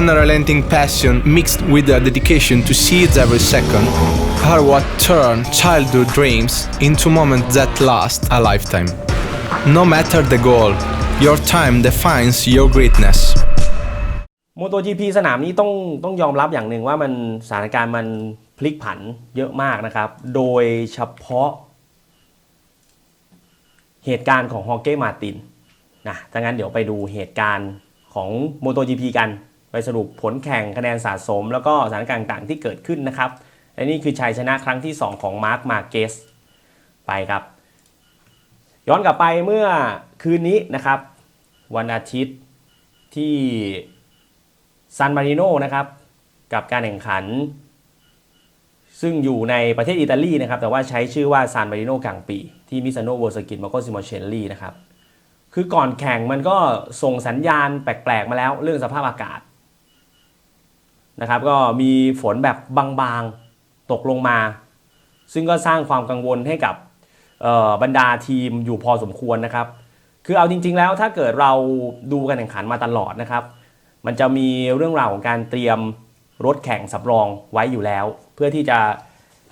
unrelenting passion mixed with a dedication to seize every second are what turn childhood dreams into moments that last a lifetime. No matter the goal, your time defines your greatness. โมโต GP สนามนี้ต้องต้องยอมรับอย่างหนึ่งว่ามันสถานการณ์มันพลิกผันเยอะมากนะครับ โดยเฉพาะ เหตุการณ์ของฮอเก้มาตินนะถ้างั้นเดี๋ยวไปดูเหตุการณ์ของ MotoGP กัน ไปสรุปผลแข่งคะแนนสะสม แล้วก็สถานการณ์ต่างๆที่เกิดขึ้นนะครับและนี่คือชัยชนะครั้งที่ 2 ของมาร์คมาเกสไปครับ ย้อนกลับไปเมื่อคืนนี้นะครับ วันอาทิตย์ที่ซานมาริโนนะครับ กับการแข่งขัน ซึ่งอยู่ในประเทศอิตาลีนะครับ แต่ว่าใช้ชื่อว่าซานมาริโนกังปี ที่มิซานโนโวอร์สกินมาโกซิโมเชลลี่นะครับ คือก่อนแข่งมันก็ส่งสัญญาณแปลกๆมาแล้วเรื่องสภาพอากาศ นะครับก็มีฝนแบบบางๆตกลงมา ซึ่งก็สร้างความกังวลให้กับบรรดาทีมอยู่พอสมควรนะครับ คือเอาจริง ๆ แล้วถ้าเกิดเราดูการแข่งขันมาตลอดนะครับ มันจะมีเรื่องราวของการเตรียมรถแข่งสำรองไว้อยู่แล้ว เพื่อที่จะ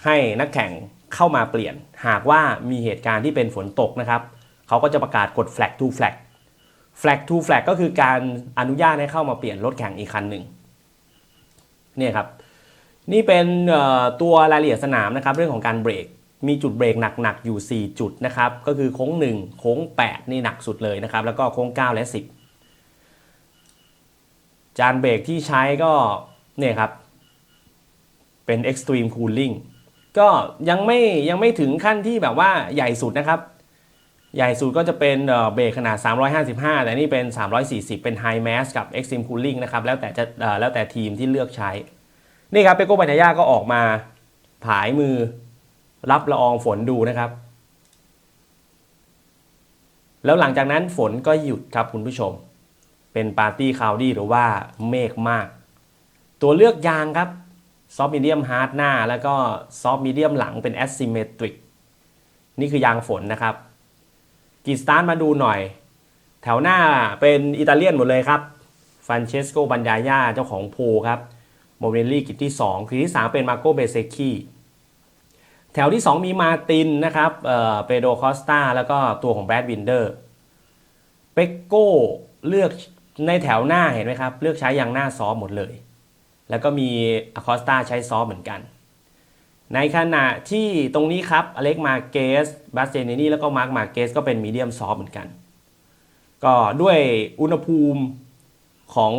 ให้นักแข่งเข้ามาเปลี่ยน หากว่ามีเหตุการณ์ที่เป็นฝนตกนะครับเขาก็จะประกาศกด flag to flag flag to flag ก็คือการอนุญาตให้เข้ามาเปลี่ยนรถแข่งอีกคันหนึ่ง เนี่ยครับนี่เป็นตัวรายละเอียดสนามนะครับเรื่องของการเบรกมีจุดเบรกหนักๆอยู่ 4 จุดนะครับก็คือโค้ง 1 โค้ง 8 นี่หนักสุดเลยนะครับแล้วก็โค้ง 9 และ 10 จานเบรกที่ใช้ก็เนี่ยครับเป็น extreme cooling ก็ยังไม่ยังไม่ถึงขั้นที่แบบว่าใหญ่สุดนะครับ ใหญ่สุดก็จะเป็นเบรกขนาด 355 แต่นี่เป็น 340 เป็น high mass กับ extreme cooling นะครับ แล้วแต่จะแล้วแต่ทีมที่เลือกใช้ นี่ครับเปโก้ปัญญาก็ออกมาผายมือรับละอองฝนดูนะครับ แล้วหลังจากนั้นฝนก็หยุดครับคุณผู้ชม เป็นปาร์ตี้คาวดี้หรือว่าเมฆมาก ตัวเลือกยางครับซอฟต์มีเดียมฮาร์ดหน้า แล้วก็ซอฟต์มีเดียมหลังเป็นแอสซิเมตริกนี่คือยางฝนนะครับ กีสตาร์มาดูหน่อย แถวหน้าเป็นอิตาเลียนหมดเลยครับฟรานเชสโกบันยาย่าเจ้าของโพครับโมเรลลี่กิจที่ 2 คือที่ 3 เป็นมาโกเบเซคีแถวที่ 2 มีมาตินนะครับเอ่อเปโดคอสตาแล้วก็ตัวของแบรดวินเดอร์เปกโก้เลือกในแถวหน้าเห็นไหมครับ เลือกใช้ยางหน้าซอฟหมดเลย แล้วก็มีอคอสตาใช้ซอฟเหมือนกัน ในขณะที่ตรงนี้ครับอเล็กมาเกสบาสเซเนนี่แล้วก็มาร์คมาเกสก็เป็นมีเดียมซอฟต์เหมือนกัน ก็ด้วยอุณหภูมิของ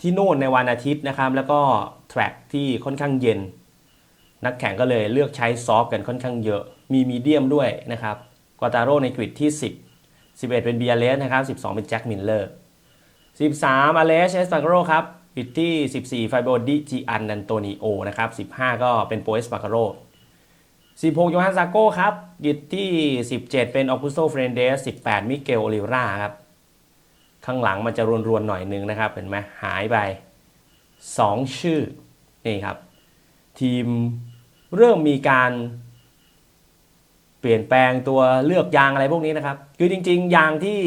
ที่โน่นในวันอาทิตย์นะครับ แล้วก็แทร็กที่ค่อนข้างเย็น นักแข่งก็เลยเลือกใช้ซอฟต์กันค่อนข้างเยอะ มีมีเดียมด้วยนะครับกวาตาโรในกริดที่ 10 11 เป็นเบียเลสนะครับ 12 เป็นแจ็คมิลเลอร์ 13อเลสเอสปาโรครับ ปิดที่ 14 ไฟโบดิจิอันดันโตนิโอนะครับ 15 ก็เป็นโปเอสปาโกโร16โยฮันซาโก้ครับปิดที่ 17 เป็นออกุสโตเฟรนเดส18 มิเกลโอลิราครับ ข้างหลังมันจะรวนๆหน่อยนึงนะครับ เห็นไหมหายไป 2 ชื่อ นี่ครับ ทีมเริ่มมีการเปลี่ยนแปลงตัวเลือกยางอะไรพวกนี้นะครับ คือจริง ๆ ยางที่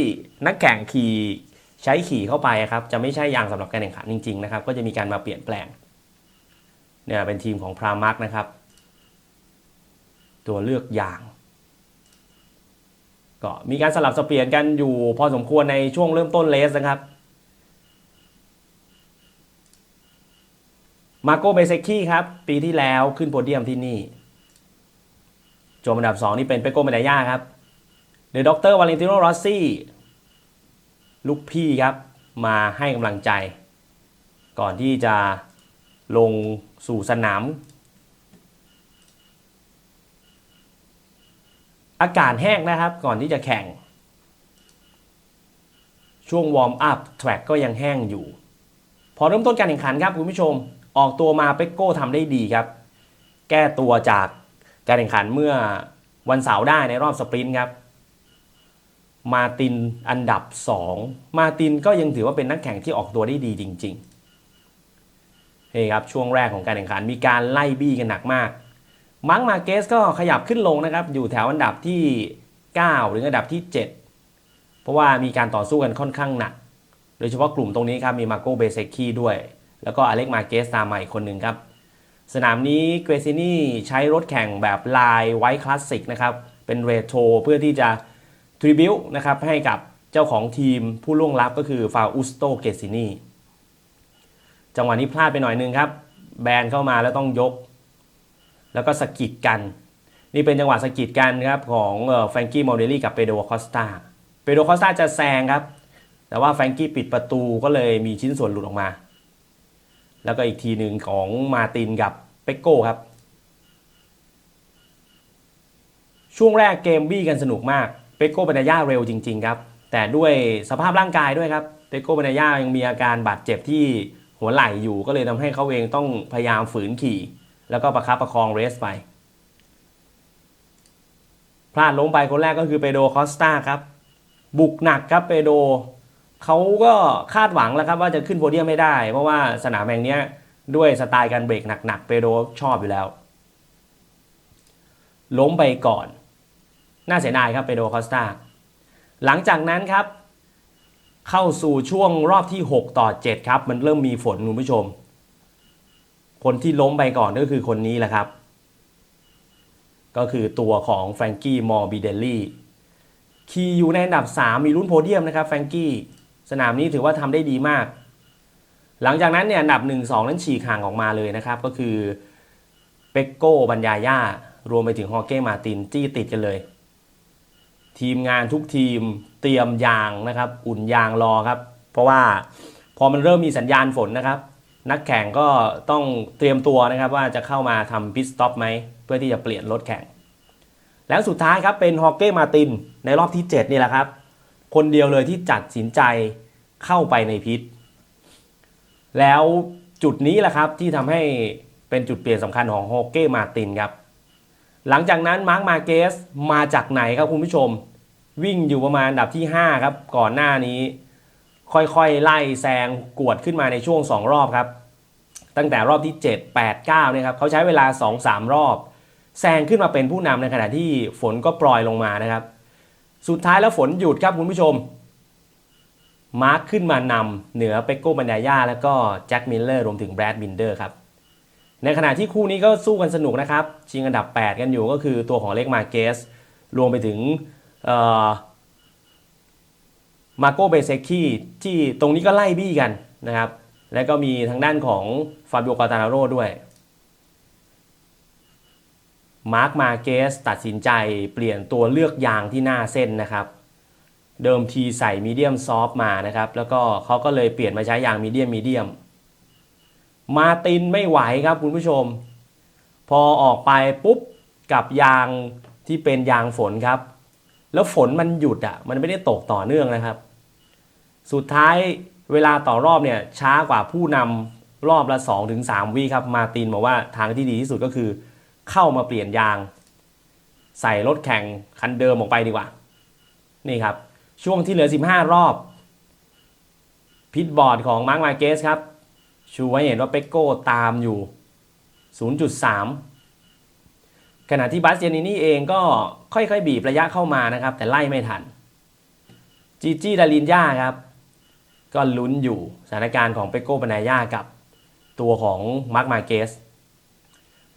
นักแข่งขี่ ใช้ขี่เข้าไปครับจะไม่ใช่ยางสำหรับการแข่งขันจริงๆนะครับก็จะมีการมาเปลี่ยนแปลงเนี่ยเป็นทีมของพรามักนะครับ ตัวเลือกยาง ก็มีการสลับสเปลี่ยนกันอยู่พอสมควรในช่วงเริ่มต้นเลสนะครับมาโกเบเซคีครับ ปีที่แล้วขึ้นโพเดียมที่นี่จบอันดับ 2 นี่เป็นเปโกเมดายาครับเดอะด็อกเตอร์วาเลนติโนรอสซี่ ลูกพี่ครับมาให้กำลังใจ ก่อนที่จะลงสู่สนาม อากาศแห้งนะครับก่อนที่จะแข่ง ช่วงวอร์มอัพแทร็กก็ยังแห้งอยู่ พอเริ่มต้นการแข่งขันครับคุณผู้ชมออกตัวมาเปกโก้ทำได้ดีครับ แก้ตัวจากการแข่งขันเมื่อวันเสาร์ได้ในรอบสปรินต์ครับ มาตินอันดับ 2 มาตินก็ยังถือว่าเป็นนักแข่งที่ออกตัวได้ดีจริงๆเฮ้ครับช่วงแรกของการแข่งขันมีการไล่บี้กันหนักมากมาร์คมาเกสก็ขยับขึ้นลงนะครับ อยู่แถวอันดับที่ 9 หรืออันดับที่ 7 เพราะว่ามีการต่อสู้กันค่อนข้างหนัก โดยเฉพาะกลุ่มตรงนี้ครับมีมาโกเบเซคีด้วย แล้วก็อเล็กมาเกสตามมาอีกคนหนึ่งครับ สนามนี้เกรซินี่ใช้รถแข่งแบบลายไวท์คลาสสิกนะครับเป็นเรโทรเพื่อที่จะ ทริบิวนะครับให้กับเจ้าของทีมผู้ล่วงลับก็คือฟาอุสโตเกซินีจังหวะนี้พลาดไปหน่อยนึงครับ แบนเข้ามาแล้วต้องยก แล้วก็สกิดกัน นี่เป็นจังหวะสกิดกันครับของแฟรงกี้มอเดลี่กับเปโดคอสตาเปโดคอสตาจะแซงครับ แต่ว่าแฟรงกี้ปิดประตูก็เลยมีชิ้นส่วนหลุดออกมา แล้วก็อีกทีหนึ่งของมาตินกับเปกโก้ครับ ช่วงแรกเกมบี้กันสนุกมาก เปโก้บรรยาเร็วจริง ๆ ครับ แต่ด้วยสภาพร่างกายด้วยครับเปโก้บรรยายังมีอาการบาดเจ็บที่หัวไหล่อยู่ก็เลยทำให้เขาเองต้องพยายามฝืนขี่ แล้วก็ประคับประคองเรสไป พลาดล้มไปคนแรกก็คือเปโดคอสตาครับ บุกหนักครับเปโดเขาก็คาดหวังแล้วครับว่าจะขึ้นโพเดียมไม่ได้ เพราะว่าสนามแห่งนี้ด้วยสไตล์การเบรกหนักๆเปโดชอบอยู่แล้ว ล้มไปก่อน น่าเสียดายครับเปโดคอสตาหลังจากนั้นครับ เข้าสู่ช่วงรอบที่ 6 ต่อ 7 ครับ มันเริ่มมีฝนคุณผู้ชม คนที่ล้มไปก่อนก็คือคนนี้แหละครับ ก็คือตัวของแฟรงกี้มอร์บิเดลลี่คีอยู่ในอันดับ 3 มีลุ้นโพเดียมนะครับแฟรงกี้สนามนี้ถือว่าทำได้ดีมาก หลังจากนั้นเนี่ยอันดับ 1 2 นั้นฉีกห่างออกมาเลยนะครับ ก็คือเปกโก้บัญญาย่ารวมไปถึงฮอเก้มาตินจี้ติดกันเลย ทีมงานทุกทีมเตรียมยางนะครับ อุ่นยางรอครับ เพราะว่าพอมันเริ่มมีสัญญาณฝนนะครับ นักแข่งก็ต้องเตรียมตัวนะครับว่าจะเข้ามาทำพิสต็อปไหมเพื่อที่จะเปลี่ยนรถแข่ง แล้วสุดท้ายครับเป็นฮอกเก้มาตินในรอบที่ 7 นี่แหละครับ คนเดียวเลยที่จัดสินใจเข้าไปในพิทแล้วจุดนี้แหละครับที่ทำให้เป็นจุดเปลี่ยนสำคัญของฮอกเก้มาตินครับหลังจากนั้นมาร์คมาเกสมาจากไหนครับคุณผู้ชม วิ่งอยู่ประมาณอันดับที่ 5 ครับ ก่อนหน้านี้ ค่อยๆ ไล่แซงกวดขึ้นมาในช่วง 2 รอบครับ ตั้งแต่รอบที่ 7 8 9เนี่ยครับเขาใช้เวลา 2-3 รอบ แซงขึ้นมาเป็นผู้นำในขณะที่ฝนก็ปล่อยลงมานะครับ สุดท้ายแล้วฝนหยุดครับคุณผู้ชม มาร์คขึ้นมานำเหนือเปโก้บันดายาแล้วก็แจ็คมิลเลอร์รวมถึงแบรดบินเดอร์ครับในขณะที่คู่นี้ก็สู้กันสนุกนะครับ ชิงอันดับ 8 กันอยู่ก็คือตัวของเล็กมาเกส รวมไปถึง มาโกเบเซคีที่ตรงนี้ก็ไล่บี้กันนะครับ แล้วก็มีทางด้านของฟาบิโอกาตานาโรด้วยมาร์คมาเกสตัดสินใจเปลี่ยนตัวเลือกยางที่หน้าเส้นนะครับ เดิมทีใส่มีเดียมซอฟมานะครับ แล้วก็เขาก็เลยเปลี่ยนมาใช้ยางมีเดียมมีเดียม มาตินไม่ไหวครับคุณผู้ชม พอออกไปปุ๊บกับยางที่เป็นยางฝนครับ แล้วฝนมันหยุดอะ มันไม่ได้ตกต่อเนื่องนะครับ สุดท้ายเวลาต่อรอบเนี่ยช้ากว่าผู้นำรอบละ 2-3วิครับ มาตินบอกว่าทางที่ดีที่สุดก็คือเข้ามาเปลี่ยนยาง ใส่รถแข่งคันเดิมออกไปดีกว่า นี่ครับ ช่วงที่เหลือ 15 รอบ พิทบอร์ดของมาร์คมาเกสครับ ชูให้เห็นว่าเปกโก้ตามอยู่ 0.3 ขณะที่บัสเจนินี่เองก็ ค่อยๆ บีบระยะเข้ามานะครับ แต่ไล่ไม่ทันจีจี้ดาลินย่าครับ ก็ลุ้นอยู่สถานการณ์ของเปโก้ปนายากับตัวของมาร์คมาเกส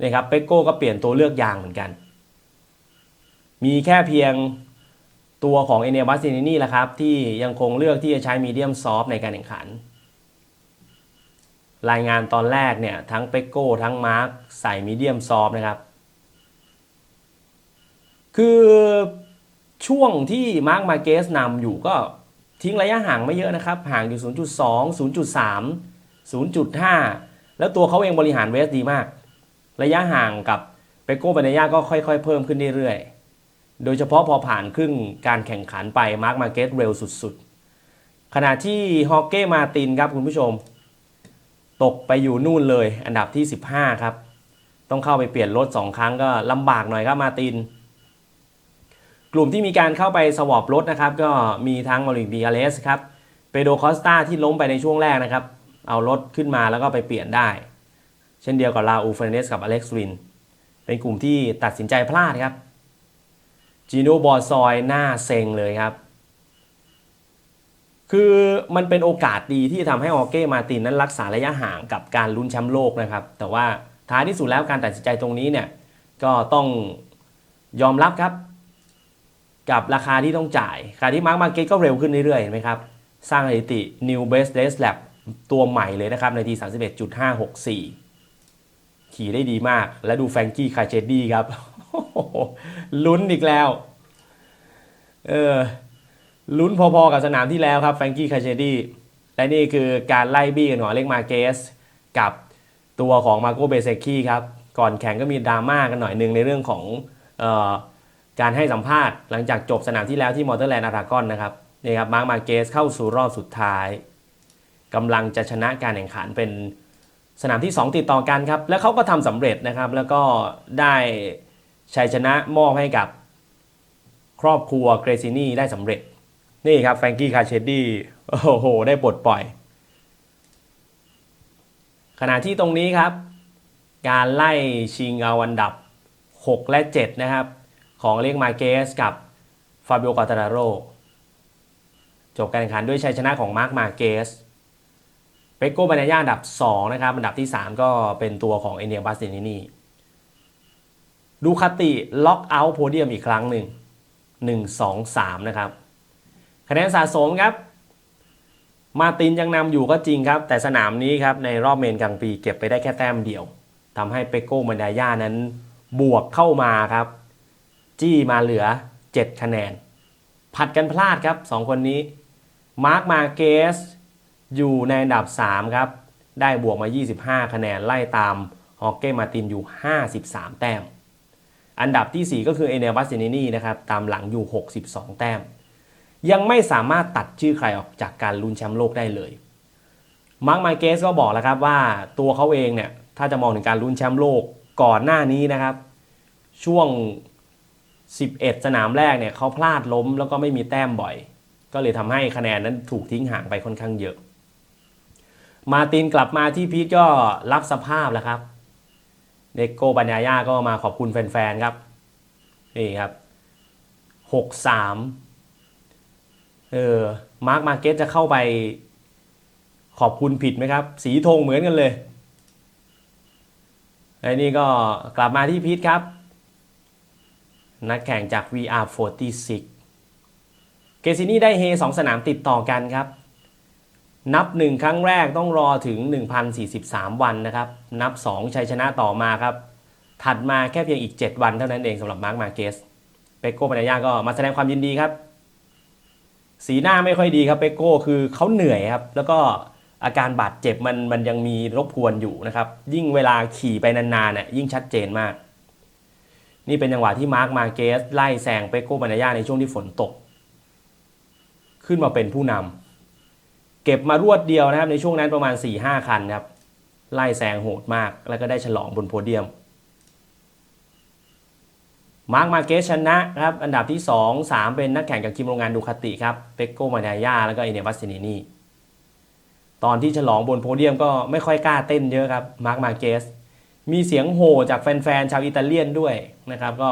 นี่ครับเปโก้ก็เปลี่ยนตัวเลือกยางเหมือนกัน มีแค่เพียงตัวของเอเนบัสเจนินี่แหละครับ ที่ยังคงเลือกที่จะใช้มีเดียมซอฟในการแข่งขัน รายงานตอนแรกเนี่ย ทั้งเปโก้ทั้งมาร์คใส่มีเดียมซอฟนะครับ คือช่วงที่มาร์คมาเกสนำอยู่ก็ทิ้งระยะห่างไม่เยอะนะครับ ห่างอยู่ 0.2 0.3 0.5 แล้วตัวเขาเองบริหารเวสดีมาก ระยะห่างกับเปโก้บเนยาก็ค่อยๆ เพิ่มขึ้นเรื่อยๆ โดยเฉพาะพอผ่านครึ่งการแข่งขันไปมาร์คมาเกสเร็วสุดๆ ขณะที่ฮอกเก้มาตินครับคุณผู้ชม ตกไปอยู่นู่นเลยอันดับที่ 15 ครับ ต้องเข้าไปเปลี่ยนรถ 2 ครั้งก็ลำบากหน่อยครับมาติน กลุ่มที่มีการเข้าไปสวอปรถนะครับ ก็มีทั้งมาริบีอาเลสครับเปโดคอสตาที่ล้มไปในช่วงแรกนะครับ เอารถขึ้นมาแล้วก็ไปเปลี่ยนได้ เช่นเดียวกับลาอูเฟรเนสกับอเล็กซ์วิน เป็นกลุ่มที่ตัดสินใจพลาดครับจีโนบอซอยหน้าเซ็งเลยครับ คือมันเป็นโอกาสดีที่จะทำให้ออเก้มาตินนั้นรักษาระยะห่างกับการลุ้นแชมป์โลกนะครับ แต่ว่าท้ายที่สุดแล้วการตัดสินใจตรงนี้เนี่ยก็ต้องยอมรับครับ กับราคาที่ต้องจ่ายขณะที่มาร์ k มาร์เก็ตก็เร็วขึ้นเรื่อยๆเห็นไหมครับ สร้างสถิติ New Best Race Lap ตัวใหม่เลยนะครับ ในที31.564 ขี่ได้ดีมาก และดูแฟงกี้คาเชดดี้ครับ ลุ้นอีกแล้ว เออ ลุ้นพอๆกับสนามที่แล้วครับแฟงกี้คาเชดี้ และนี่คือการไล่บี้กันของอเล็กมาเกส กับตัวของมาโกเบเซคีครับ ก่อนแข่งก็มีดราม่ากันหน่อยหนึงในเรื่องของเออ การให้สัมภาษณ์หลังจากจบสนามที่แล้วที่มอเตอร์แลนด์อารากอนนะครับนี่ครับมาร์ k มาเกสเข้าสู่รอบสุดท้ายกำลังจะชนะการแข่งขันเป็นสนามที่ 2 ติดต่อกันครับ แล้วเขาก็ทำสำเร็จนะครับ แล้วก็ได้ชัยชนะมอบให้กับครอบครัวเกรซินีได้สำเร็จ นี่ครับแฟรงกี้คาเชดดี้โอ้โห ได้ปลดปล่อย ขณะที่ตรงนี้ครับ การไล่ชิงเอาอันดับ 6 และ 7 นะครับ ของเลียกมาเกสกับฟาบิโอกาตาโรจบการแข่งขันด้วยชัยชนะของมาร์คมาเกสเปโกบานาย่าอันดับ 2 นะครับ อันดับที่ 3 ก็เป็นตัวของเอเนียบัสเซนินีดูคาติล็อกเอาท์โพเดียมอีกครั้งหนึ่ง1 2 3 นะครับ คะแนนสะสมครับ มาตินยังนำอยู่ก็จริงครับ แต่สนามนี้ครับ ในรอบเมนกลางปีเก็บไปได้แค่แต้มเดียวทำให้เปโก้มันดาย่านั้นบวกเข้ามาครับ จี้มาเหลือ 7 คะแนน ผัดกันพลาดครับ 2 คนนี้ มาร์คมาเกสอยู่ในอันดับ 3 ครับ ได้บวกมา 25 คะแนนไล่ตามฮอกเก้มาตินอยู่ 53 แต้ม อันดับทีสี่4 ก็คือเอเนลบัสเซนินีนะครับ ตามหลังอยู่ 62 แต้ม ยังไม่สามารถตัดชื่อใครออกจากการลุ้นแชมป์โลกได้เลยมาร์คมาเกสก็บอกแล้วครับว่าตัวเขาเองเนี่ย ถ้าจะมองถึงการลุ้นแชมป์โลกก่อนหน้านี้นะครับ ช่วง 11 สนามแรกเนี่ยเขาพลาดล้มแล้วก็ไม่มีแต้มบ่อย ก็เลยทำให้คะแนนนั้นถูกทิ้งห่างไปค่อนข้างเยอะ มาตินกลับมาที่พีทก็รับสภาพแล้วครับเนโกบัญญาย่าก็มาขอบคุณแฟนๆครับนี่ครับ 6-3 เออมาร์คมาเก็ตจะเข้าไปขอบคุณผิดไหมครับ สีธงเหมือนกันเลยไอ้นี่ก็กลับมาที่พีทครับ นักแข่งจาก VR46 เกซินี่ได้เฮ2สนามติดต่อกันครับ นับ 1 ครั้งแรกต้องรอถึง 1,043 วันนะครับ นับ 2 ชัยชนะต่อมาครับ ถัดมาแค่เพียงอีก 7 วันเท่านั้นเองสำหรับมาร์คมาเกสเปโก้ปัญญาก็มาแสดงความยินดีครับ สีหน้าไม่ค่อยดีครับเปโก้คือเขาเหนื่อยครับ แล้วก็อาการบาดเจ็บมันมันยังมีรบกวนอยู่นะครับ ยิ่งเวลาขี่ไปนานๆเนี่ยยิ่งชัดเจนมาก นี่เป็นจังหวะที่มาร์คมาเกสไล่แซงเปโก้ปัญญาในช่วงที่ฝนตก ขึ้นมาเป็นผู้นำเก็บมารวดเดียวนะครับในช่วงนั้นประมาณ 4-5 คันครับไล่แซงโหดมากแล้วก็ได้ฉลองบนโพเดียม มาร์คมาเกสชนะครับอันดับที่ 2 3 เป็นนักแข่งจากทีมโรงงานดูคาติครับเปโกมาดายาแล้วก็เอเนวัสซินินีตอนที่ฉลองบนโพเดียมก็ไม่ค่อยกล้าเต้นเยอะครับมาร์คมาเกส มีเสียงโห่จากแฟนๆชาวอิตาเลียนด้วยนะครับก็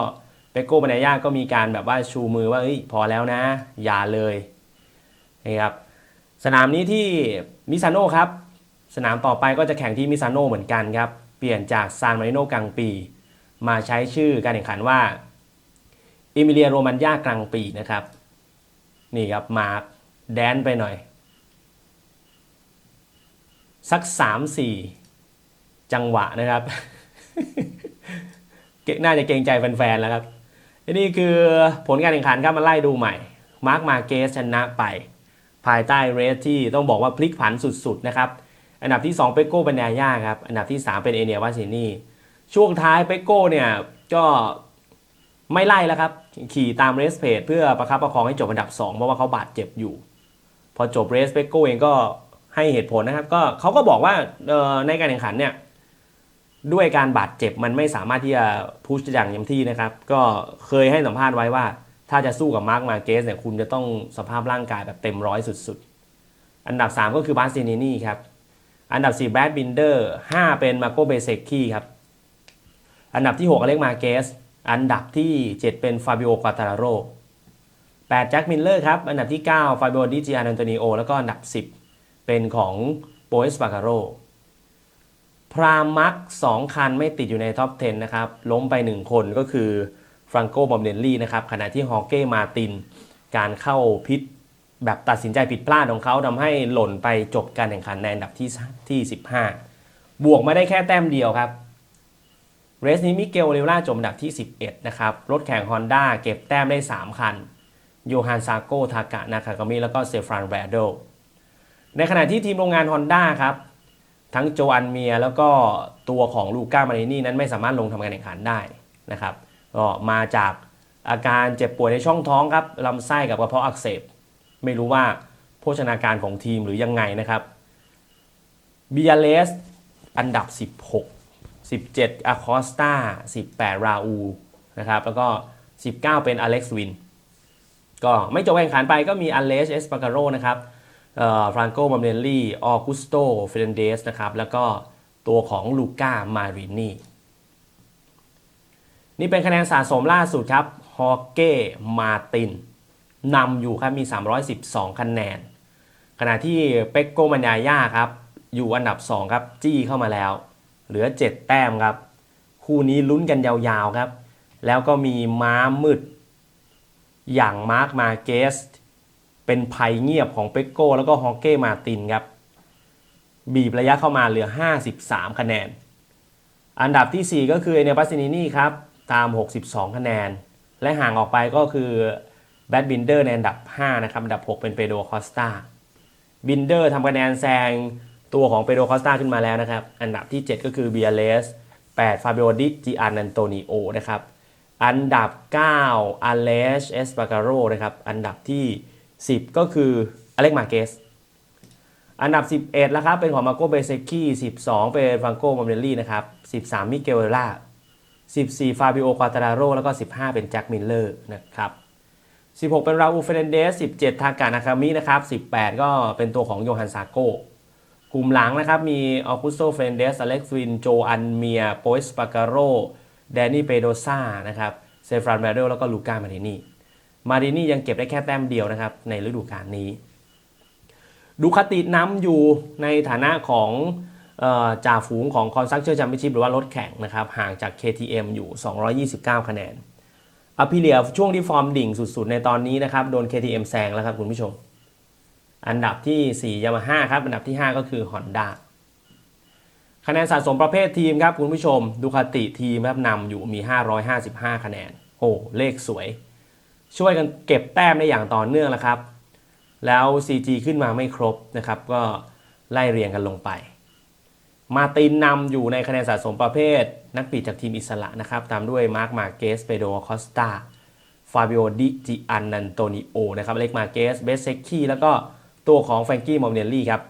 เปโกมาดายาก็มีการแบบว่าชูมือว่าเฮ้ยพอแล้วนะ อย่าเลยนี่ครับสนามนี้ที่มิซานโน่ครับ สนามต่อไปก็จะแข่งที่มิซานโน่เหมือนกันครับ เปลี่ยนจากซานมาริโนกังปี มาใช้ชื่อการแข่งขันว่าอิมิเลียโรมันยากลางปีนะครับ นี่ครับมาแดนไปหน่อย สัก 3-4 จังหวะนะครับน่าจะเกรงใจแฟนๆแล้วครับนี่คือผลการแข่งขันครับมาไล่ดูใหม่ มาร์คมาเกสชนะไป ภายใต้เรสที่ต้องบอกว่าพลิกผันสุดๆนะครับ อันดับที่ 2 เปโก้ปัญญาย่าครับ อันดับที่ 3 เป็นเอเนียวาซินีช่วงท้ายเปโก้เนี่ยก็ไม่ไล่แล้วครับ ขี่ตามเรสเพจเพื่อประคับประคองให้จบอันดับ 2 เพราะว่าเขาบาดเจ็บอยู่ พอจบเรสเปโก้เองก็ให้เหตุผลนะครับ ก็เขาก็บอกว่าในการแข่งขันเนี่ย ด้วยการบาดเจ็บมันไม่สามารถที่จะพุชอย่างเต็มที่นะครับ ก็เคยให้สัมภาษณ์ไว้ว่า ถ้าจะสู้กับมาร์คมาเกสเนี่ยคุณจะต้องสภาพร่างกายแบบเต็มร้อยสุดๆ อันดับ 3 ก็คือบาสซินินี่ครับ อันดับ4แบดบินเดอร์5เป็นมาโกเบเซกคีครับ อันดับที่ 6อเล็กมาเกส อันดับที่ 7 เป็นฟาบิโอกาตาราโร8แจ็คมิลเลอร์ครับ อันดับที่ 9 ฟาบิโอดิจิอานันโตนิโอ แล้วก็อันดับ 10 เป็นของโปเอสปาการโร พรามัก2คันไม่ติดอยู่ในท็อป 10 นะครับ ล้มไป 1 คนก็คือฟรังโกบอมเดนลี่นะครับ ขณะที่ฮอเก้มาติน การเข้าพิษแบบตัดสินใจผิดพลาดของเขาทำให้หล่นไปจบการแข่งขันในอันดับที่ที่ 15 บวกมาได้แค่แต้มเดียวครับเรสนี้มิเกลเรล่าจบอันดับที่ 11 นะครับ รถแข่ง Honda เก็บแต้มได้ 3 คัน โยฮันซาโกทากะนาคากามิแล้วก็เซฟรานแรดโดในขณะที่ทีมโรงงาน Honda ครับ ทั้งโจอันเมียแล้วก็ตัวของลูก้ามารินี่นั้นไม่สามารถลงทำการแข่งขันได้นะครับก็มาจากอาการเจ็บป่วยในช่องท้องครับลำไส้กับกระเพาะอักเสบ ไม่รู้ว่าโภชนาการของทีมหรือยังไงนะครับบิยาเลสอันดับ 16 17อาคอสตา18 ราอูนะครับแล้วก็ 19 เป็นอเล็กซ์วิน ก็ไม่จบแข่งขันไปก็มีอเลสเอสปาการโรนะครับ ฟรานโกมัมเนลลี่ออกุสโตเฟรนเดสนะครับแล้วก็ตัวของลูก้ามารินีนี่เป็นคะแนนสะสมล่าสุดครับฮอเก้มาตินนำอยู่ครับมี 312 คะแนน ขณะที่เปกโกมันยาย่าครับ อยู่อันดับ 2 ครับ จี้เข้ามาแล้ว เหลือ 7 แต้มครับ คู่นี้ลุ้นกันยาวๆครับ แล้วก็มีม้ามืด อย่างมาร์คมาเกส เป็นภัยเงียบของเปกโก้แล้วก็ฮอเก้มาตินครับ บีบระยะเข้ามาเหลือ 53 คะแนน อันดับทีสี่ 4 ก็คือเอเนปัสซินินี่ครับตาม 62 คะแนน และห่างออกไปก็คือแบดบินเดอร์ในอันดับ 5 นะครับ อันดับ 6 เป็นเปโดคอสตาบินเดอร์ทำคะแนนแซงตัวของเปโดคอสตาขึ้นมาแล้วนะครับ อันดับที่ 7 ก็คือเบียเลส8ฟาเบโอดิจิอันันโตนิโอนะครับ อันดับ 9อเลชเอสปาการโรนะครับ อันดับที่ 10 ก็คืออเล็กมาเกส อันดับ 11แล้วครับเป็นของมาโกเบเซกี้12 เป็นฟังโกมอมเดลลี่นะครับ13 มิเกลเวล่า14 ฟาบิโอ ควาตาราโร แล้วก็ 15 เป็นแจ็คมิลเลอร์นะครับ16 เป็นราอูเฟรนเดส 17 ทากานาคามินะครับ18 ก็เป็นตัวของโยฮันซาโกกลุ่มหลังนะครับมีออกุสโตเฟรนเดสอเล็กซ์วิน โจอันเมียโปสปาการโรแดนนี่เปโดซ่านะครับเซฟรานแบรโดแล้วก็ลูก้ามารินี มารินียังเก็บได้แค่แต้มเดียวนะครับ ในฤดูกาลนี้ ดูคาตินำอยู่ในฐานะของออจ่าฝูงของคอนซักเชอร์แชมเปี้ยนชิพหรือว่ารถแข่งนะครับ ห่างจาก KTM อยู่ 229 คะแนนอภิเลียช่วงที่ฟอร์มดิ่งสุดๆ ในตอนนี้นะครับ โดน KTM แซงแล้วครับคุณผู้ชม อันดับที่ 4 ยามาฮ่าครับ อันดับที่ 5 ก็คือ Honda คะแนนสะสมประเภททีมครับคุณผู้ชมดูคาติทีมครับนำอยู่มี 555 คะแนน โอ้ เลขสวย ช่วยกันเก็บแต้มได้อย่างต่อเนื่องแล้วครับ แล้ว CG ขึ้นมาไม่ครบนะครับ ก็ไล่เรียงกันลงไป มาตินนำอยู่ในคะแนนสะสมประเภท นักปีกจากทีมอิสระนะครับ ตามด้วยมาร์คมาเกสเปโดคอสตาฟาบิโอดิจิอันนันโตนิโอนะครับเล็กมาเกสเบสเซคีแล้วก็ตัวของแฟรงกี้มอมเนลลี่ครับ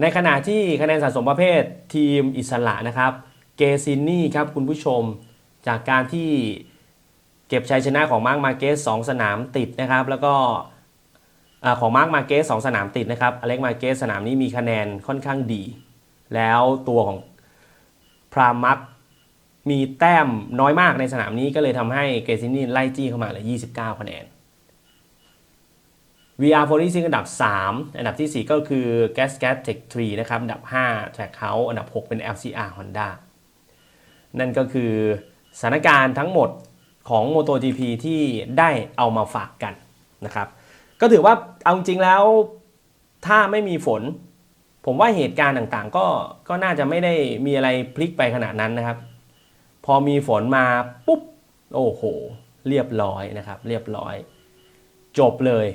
ในขณะที่คะแนนสะสมประเภททีมอิสระนะครับ เกซินนี่ครับคุณผู้ชมจากการที่ เก็บชัยชนะของมาร์คมาเกส2สนามติดนะครับ แล้วก็ของมาร์คมาเกส2สนามติดนะครับอเล็กมาเกสสนามนี้มีคะแนนค่อนข้างดี แล้วตัวของพรามักมีแต้มน้อยมากในสนามนี้ก็เลยทำให้เกซินนี่ไล่จี้เข้ามาเหลือ29 คะแนน VR 4 0อันดับ 3 อันดับทีสี่ 4 ก็คือ Gas Gas Tech 3นะครับ อันดับ 5 Track House อันดับ6เป็น FCR Honda นั่นก็คือสถานการณ์ทั้งหมด ของ MotoGP ที่ได้เอามาฝากกันนะครับ ก็ถือว่าเอาจริงแล้วถ้าไม่มีฝน ผมว่าเหตุการณ์ต่างๆ ก็ก็น่าจะไม่ได้มีอะไรพลิกไปขนาดนั้นนะครับ พอมีฝนมาปุ๊บ โอ้โห เรียบร้อยนะครับ เรียบร้อย จบเลย